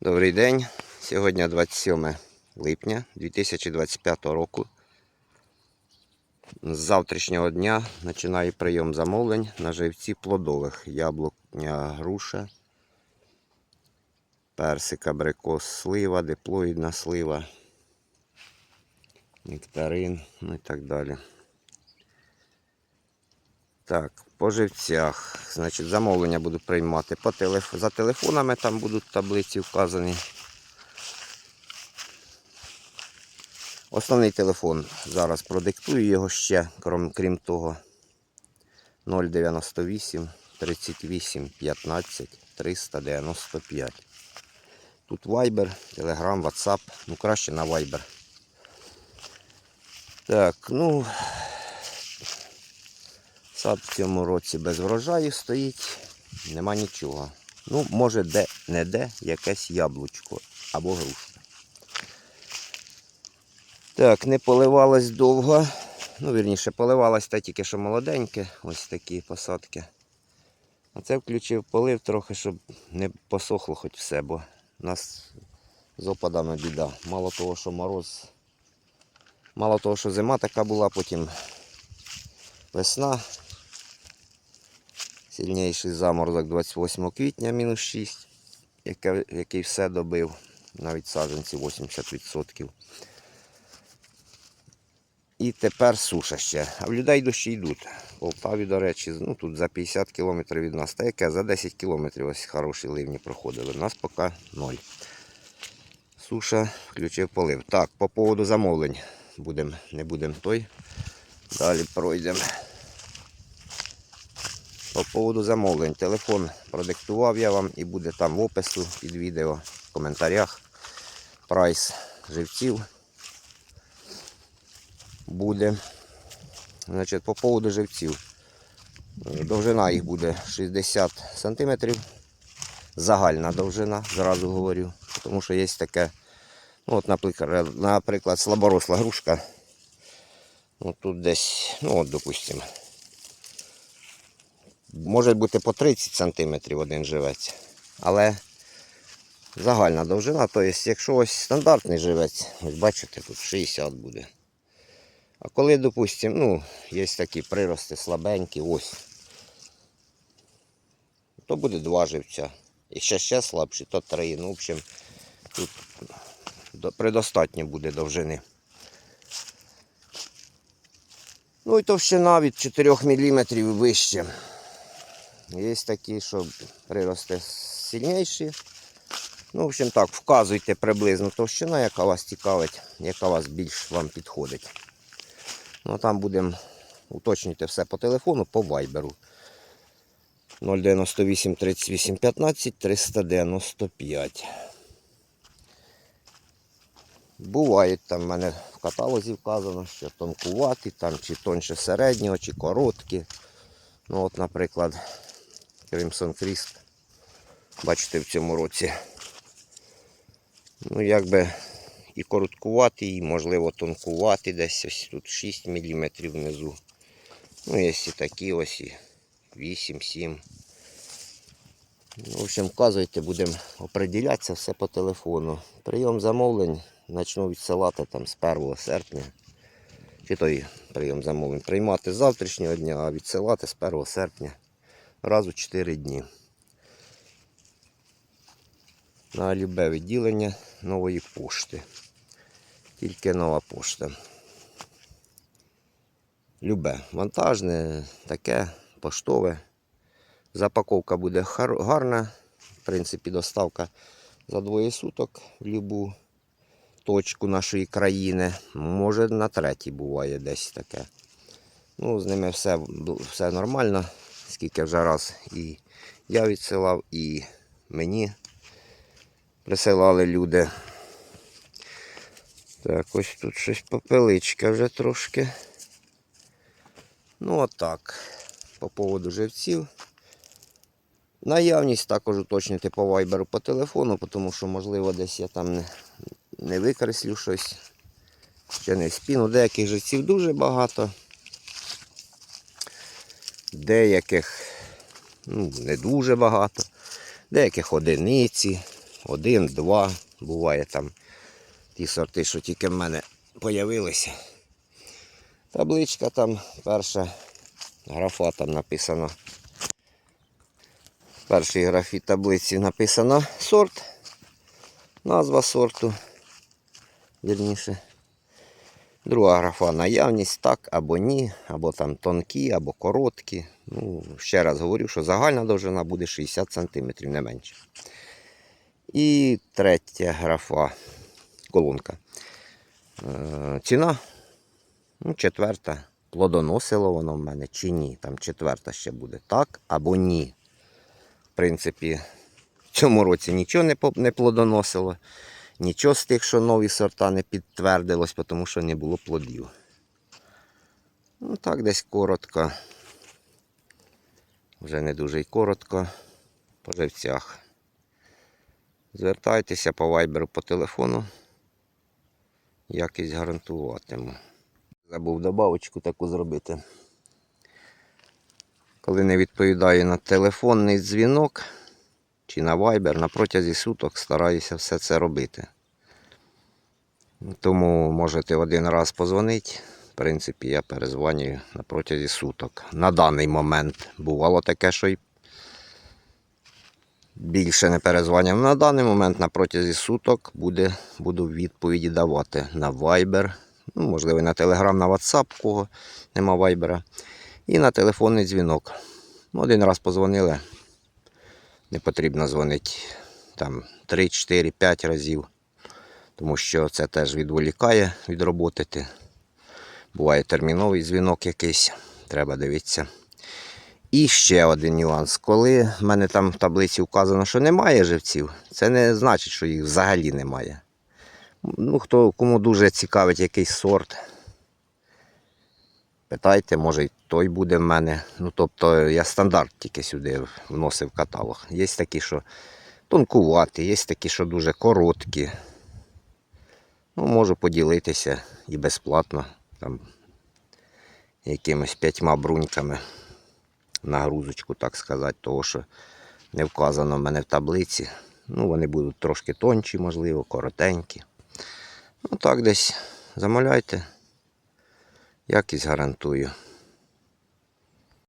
Добрий день. Сьогодні 27 липня 2025 року. З завтрашнього дня починаю прийом замовлень на живці плодових. Яблуня груша, персик, абрикос, слива, диплоїдна слива, нектарин, ну і так далі. Так, по живцях. Значить, замовлення буду приймати по телеф... за телефонами, там будуть таблиці вказані. Основний телефон зараз продиктую його ще, крім, крім того. 098 38 15 395. Тут Viber, Telegram, WhatsApp. Ну краще на Viber. Так, ну. Сад в цьому році без врожаю стоїть, нема нічого. Ну, може, де-не-де якесь яблучко або грушка. Так, не поливалось довго. Ну, вірніше, поливалось та тільки що молоденьке, ось такі посадки. Оце включив полив трохи, щоб не посохло хоч все, бо у нас з опадами біда. Мало того, що мороз, мало того, що зима така була, потім весна. Сильніший заморозок 28 квітня мінус 6, яке- який все добив, навіть саджанці 80%. І тепер суша ще. А в людей дощі йдуть. В Полтаві, до речі, ну тут за 50 кілометрів від нас. Та яке за 10 кілометрів ось хороші ливні проходили. У нас поки ноль. Суша, включив полив. Так, по поводу замовлень будем, не будемо той. Далі пройдемо. По поводу замовлень. Телефон продиктував я вам і буде там в опису під відео, в коментарях. Прайс живців буде. Значить, по поводу живців. Довжина їх буде 60 см. Загальна довжина, зразу говорю. Тому що є таке, ну от, наприклад, наприклад, слаборосла грушка. Ну, тут десь, ну от, допустимо, може бути по 30 см один живець. Але загальна довжина, то є, якщо ось стандартний живець, ось бачите, тут 60 буде. А коли, допустимо, ну, є такі прирости слабенькі, ось, то буде два живця. І ще ще слабші, то три. Ну, в общем, тут предостатньо буде довжини. Ну і товщина від 4 мм вище. Є такі, що прирости сильніші. Ну, в общем так, вказуйте приблизно товщина, яка вас цікавить, яка вас більш вам підходить. Ну, там будемо уточнювати все по телефону, по вайберу. 098 38 15 395. Бувають там в мене в каталозі вказано, що тонкуваті, там чи тонше середнього, чи короткі. Ну от, наприклад, Crimson Christ, бачите, в цьому році. Ну, якби і короткуватий, і можливо тонкуватий, десь ось тут 6 мм внизу. Ну, є і такі ось і 8-7. Ну, в общем, вказуйте, будемо оприділятися все по телефону. Прийом замовлень почну відсилати там з 1 серпня. Чи той прийом замовлень приймати з завтрашнього дня, а відсилати з 1 серпня раз у 4 дні. На любе відділення нової пошти. Тільки нова пошта. Любе. Вантажне, таке, поштове. Запаковка буде гарна. В принципі, доставка за двоє суток в любу точку нашої країни. Може на третій буває десь таке. Ну, з ними все, все нормально. Скільки вже раз і я відсилав, і мені присилали люди. Так, ось тут щось попеличка вже трошки. Ну отак. По поводу живців. Наявність також уточнити по вайберу по телефону, тому що, можливо, десь я там не, не викреслю щось. Ще не спіну. Деяких живців дуже багато. Деяких ну, не дуже багато. Деяких одиниці. один, два. Буває там ті сорти, що тільки в мене появилися. Табличка там перша графа там написано. В першій графі таблиці написано сорт, назва сорту. Вірніше. Друга графа наявність так або ні, або там тонкі, або короткі. Ну, ще раз говорю, що загальна довжина буде 60 см, не менше. І третя графа, колонка. Е, ціна ну, четверта. Плодоносило воно в мене чи ні. Там четверта ще буде. Так або ні. В принципі, в цьому році нічого не, не плодоносило. Нічого з тих, що нові сорта не підтвердилось, тому що не було плодів. Ну так, десь коротко. Вже не дуже й коротко. По живцях. Звертайтеся по вайберу по телефону. Якість гарантуватиму. Забув добавочку таку зробити. Коли не відповідаю на телефонний дзвінок чи на вайбер, на протязі суток стараюся все це робити. Тому можете один раз позвонити. В принципі, я перезвонюю на протязі суток. На даний момент бувало таке, що й більше не перезвонював. На даний момент на протязі суток буде, буду відповіді давати на Viber, ну, можливо, на Telegram, на WhatsApp, кого нема Viber, і на телефонний дзвінок. Один раз позвонили, не потрібно дзвонити там 3, 4, 5 разів, тому що це теж відволікає від роботи. Буває терміновий дзвінок якийсь, треба дивитися. І ще один нюанс. Коли в мене там в таблиці вказано, що немає живців, це не значить, що їх взагалі немає. Ну, хто, кому дуже цікавить якийсь сорт, питайте, може і той буде в мене. Ну, тобто я стандарт тільки сюди вносив каталог. Є такі, що тонкуваті, є такі, що дуже короткі. Ну, можу поділитися і безплатно там якимись п'ятьма бруньками нагрузочку, так сказати, того, що не вказано в мене в таблиці. Ну, вони будуть трошки тонші, можливо, коротенькі. Ну так десь замовляйте. Якість гарантую.